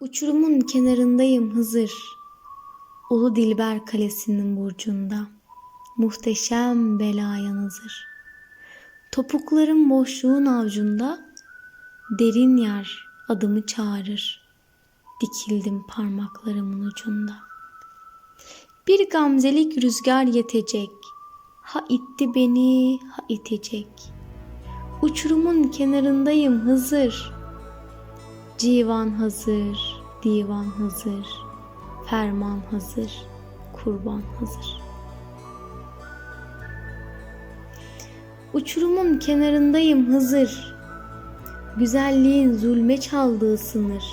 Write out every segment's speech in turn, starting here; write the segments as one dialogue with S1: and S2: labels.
S1: Uçurumun kenarındayım Hızır. Ulu Dilber Kalesi'nin burcunda. Muhteşem belaya nazır. Topuklarım boşluğun avcunda. Derin yer adımı çağırır. Dikildim parmaklarımın ucunda. Bir gamzelik rüzgar yetecek. Ha itti beni, ha itecek. Uçurumun kenarındayım Hızır. Civan hazır, divan hazır, ferman hazır, kurban hazır. Uçurumun kenarındayım Hızır. Güzelliğin zulme çaldığı sınır.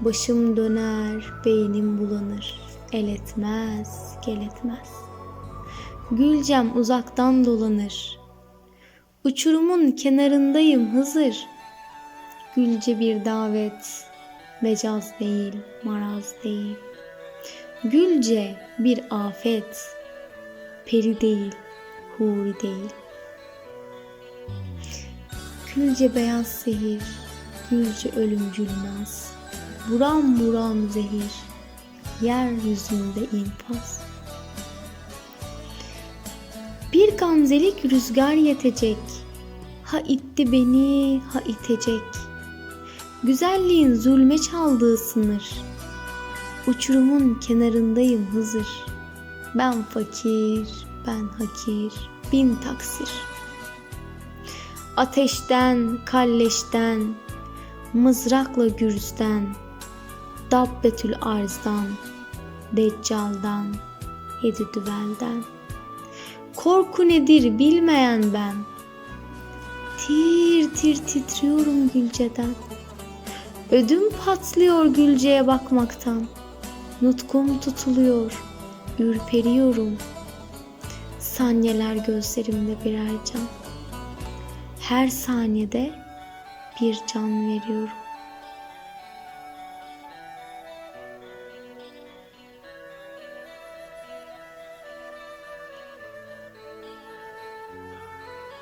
S1: Başım döner, beynim bulanır. El etmez, gel etmez. Gülcem uzaktan dolanır. Uçurumun kenarındayım Hızır. Gülce bir davet, mecaz değil, maraz değil. Gülce bir afet, peri değil, huri değil. Gülce beyaz sehir, gülce ölümcül naz. Buram buram zehir, yeryüzünde infaz. Bir gamzelik rüzgar yetecek, ha itti beni, ha itecek. Güzelliğin zulme çaldığı sınır. Uçurumun kenarındayım Hızır. Ben fakir, ben hakir, bin taksir. Ateşten, kalleşten, mızrakla gürzden, Dabbetül arzdan, deccaldan, yedi düvelden. Korku nedir bilmeyen ben. Tir tir titriyorum gülceden. Ödüm patlıyor gülceye bakmaktan. Nutkum tutuluyor, ürperiyorum. Saniyeler gözlerimde birer can. Her saniyede bir can veriyorum.